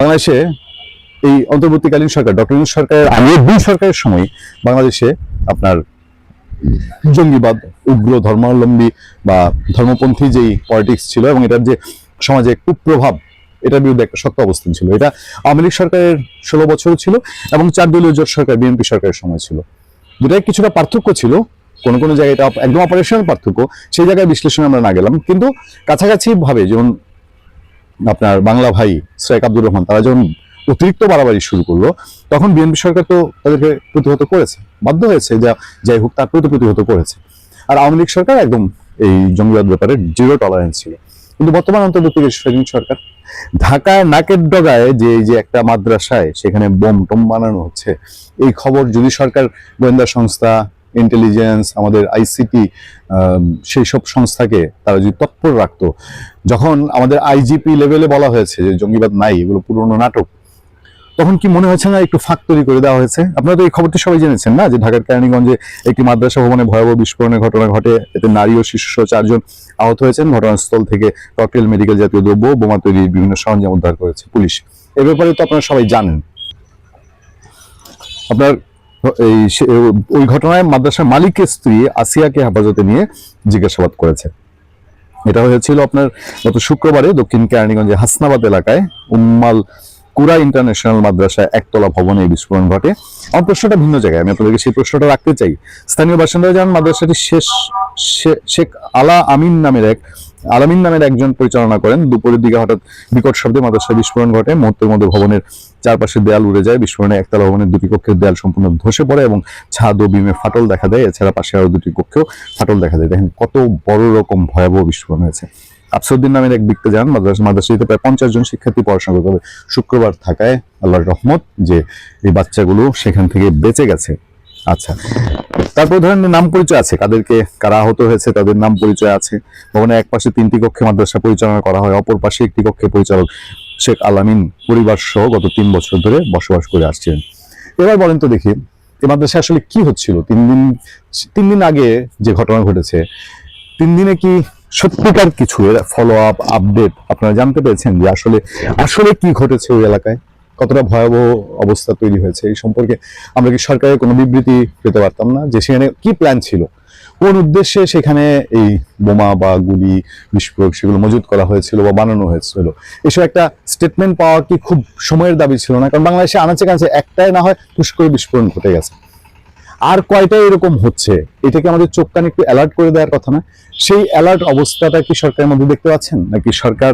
বাংলাদেশে এই অন্তর্বর্তীকালীন সরকার, ডক্টর সরকারের আগের দুই সরকারের সময় বাংলাদেশে আপনার জঙ্গিবাদ, উগ্র, ধর্মাবলম্বী বা ধর্মপন্থী যেই পলিটিক্স ছিল এবং এটার যে সমাজে কুপ্রভাব, এটার বিরুদ্ধে একটা শক্ত অবস্থান ছিল। এটা আওয়ামী লীগ সরকারের ষোলো বছরও ছিল এবং চার দলীয় জোট সরকার, বিএনপি সরকারের সময় ছিল। দুটাই কিছুটা পার্থক্য ছিল। কোনো কোনো জায়গায় এটা একদম অপারেশনাল পার্থক্য, সেই জায়গায় বিশ্লেষণে আমরা না গেলাম। কিন্তু কাছাকাছি ভাবে যেমন আপনার বাংলা ভাই শেখ আব্দুর রহমান, তারা যখন অতিরিক্ত বাড়াবাড়ি শুরু করল, তখন বিএনপি সরকার তো তাদেরকে প্রতিহত করেছে। বাধ্য হয়েছে যা যাই হোক তারপরে তো প্রতিহত করেছে। আর আওয়ামী লীগ সরকার একদম এই জঙ্গিবাদ ব্যাপারে জিরো টলারেন্স ছিল। কিন্তু বর্তমান অন্তর্বর্তীকালীন সরকার ঢাকায় নাকের ডগায় যে যে একটা মাদ্রাসায় সেখানে বোম টোম বানানো হচ্ছে, এই খবর যদি সরকার গোয়েন্দা সংস্থা ইন্টেলিজেন্স আমাদের আইসিটি সেই সব সংস্থাকে তারা যদি তৎপর রাখতো, যখন আমাদের আইজিপি লেভেলে বলা হয়েছে যে জঙ্গিবাদ নাই, এগুলো পুরনো নাটক, তখন কি মনে হয়েছে না একটু ফাঁক তৈরি করে দেওয়া হয়েছে? আপনারা তো এই খবরটি সবাই জেনেছেন না, যে ঢাকার কেরানীগঞ্জে একটি মাদ্রাসা ভবনে ভয়াবহ বিস্ফোরণের ঘটনা ঘটে, এতে নারী ও শিশু সহ চারজন আহত হয়েছেন। ঘটনাস্থল থেকে ককটেল মেডিকেল জাতীয় দ্রব্য বোমা তৈরির বিভিন্ন সরঞ্জাম উদ্ধার করেছে পুলিশ। এ ব্যাপারে তো আপনারা সবাই জানেন। আপনার এই ওই ঘটনায় মাদ্রাসার মালিকের স্ত্রী আসিয়াকে হেফাজতে নিয়ে জিজ্ঞাসাবাদ করেছে। এটা হয়েছিল আপনার গত শুক্রবারে দক্ষিণ কেরানীগঞ্জে হাসনাবাদ এলাকায় উম্মাল কুরা ইন্টারন্যাশনাল মাদ্রাসায় একতলা ভবনে এই বিস্ফোরণ ঘটে। আমার প্রশ্নটা ভিন্ন জায়গায়, আমি আপনাদেরকে সেই প্রশ্নটা রাখতে চাই। স্থানীয় বাসিন্দারা জানান, মাদ্রাসাটি শেষ শেখ আলা আমিন নামের এক আলামিন নামের একজন পরিচালনা করেন। দুপুরের দিকে হঠাৎ বিকট শব্দে মাদ্রাসায় বিস্ফোরণ ঘটে। মুহূর্তের মধ্যে ভবনের চারপাশের দেয়াল উড়ে যায়। বিস্ফোরণে একতলা ভবনের দুটি কক্ষের দেয়াল সম্পূর্ণ ধসে পড়ে এবং ছাদ ও বিমে ফাটল দেখা দেয়। এছাড়া পাশে আরও দুটি কক্ষেও ফাটল দেখা দেয়। দেখেন কত বড় রকম ভয়াবহ বিস্ফোরণ হয়েছে। আফসুদ্দিন নামের এক ব্যক্তি যান মাদ্রাসা মাদ্রাসাটিতে প্রায় পঞ্চাশ জন শিক্ষার্থী পড়াশোনা করতে হবে। শুক্রবার থাকায় আল্লাহর রহমত যে এই বাচ্চাগুলো সেখান থেকে বেঁচে গেছে। আচ্ছা। তারপর ধরেন নাম পরিচয় আছে, কাদেরকে, কারা আহত হয়েছে, তাদের নাম পরিচয় আছে। ভবনে এক পাশে তিনটি কক্ষে মাদ্রাসা পরিচালনা করা হয়, অপর পাশে একটি কক্ষে পরিচালক শেখ আলামিন পরিবার সহ গত তিন বছর ধরে বসবাস করে আসছেন। এবার বলেন তো দেখি, এই মাদ্রাসায় আসলে কি হচ্ছিল? তিন দিন তিন দিন আগে যে ঘটনা ঘটেছে, তিন দিনে কি সত্যিকার কিছু ফলো আপ আপডেট আপনারা জানতে পেরেছেন যে আসলে আসলে কি ঘটেছে ওই এলাকায়? কতটা ভয়াবহ অবস্থা তৈরি হয়েছে এই সম্পর্কে আমরা কি সরকারের কোনো বিবৃতি পেতে পারতাম না যে সেখানে কি প্ল্যান ছিল? কোন উদ্দেশ্যে সেখানে এই বোমা বা গুলি, বিস্ফোরক সেগুলো মজুত করা হয়েছিল বা বানানো হয়েছিল? এসব একটা স্টেটমেন্ট পাওয়া কি খুব সময়ের দাবি ছিল না? কারণ বাংলাদেশে আনাচে কাছে একটাই না হয় পুশ করে বিস্ফোরণ ঘটে গেছে। আর কয়টা এরকম হচ্ছে? এটাকে আমাদের চোখ কান একটু অ্যালার্ট করে দেওয়ার কথা না। সেই অ্যালার্ট অবস্থাটা কি সরকারের মধ্যে দেখতে পাচ্ছেন? নাকি সরকার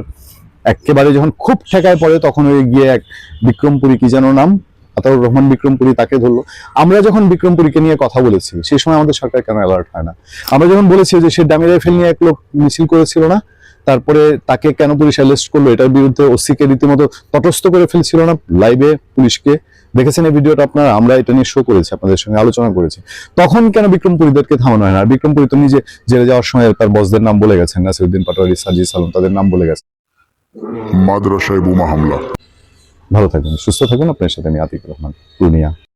একেবারে যখন খুব ঠেকায় পড়ে, তখন ওই গিয়ে এক বিক্রমপুরী কি যেন নাম? আতাউর রহমান বিক্রমপুরী তাকে ধরলো। আমরা যখন বিক্রমপুরীকে নিয়ে কথা বলেছি, সেই সময় আমাদের সরকার কেন অ্যালার্ট হয় না? আমরা যখন বলেছি যে সে ডামি রাইফেল নিয়ে এক লোক মিছিল করেছিল না, তারপরে তাকে কেন পুলিশ অ্যারেস্ট করল? এটার বিরুদ্ধে ওসিকে রীতিমতো তটস্থ করে ফেলছিল না? লাইভে পুলিশকে দেখেছেন এই ভিডিওটা আপনারা? আমরা এটা নিয়ে শো করেছি, আপনাদের সঙ্গে আলোচনা করেছি। তখন কেন বিক্রমপুরীদেরকে থামানো হয় না? বিক্রমপুরী তো নিজে জেলে যাওয়ার সময় তার বসদের নাম বলে গেছেন, নাসিরুদ্দিন পাটোয়ারি সাজি সালাম তাদের নাম বলে গেছেন। মাদ্রাসায় বোমা হামলা। ভালো থাকবেন সুস্থ থাকবেন। আপনার সাথে আমি আতিক রহমান পূর্ণিয়া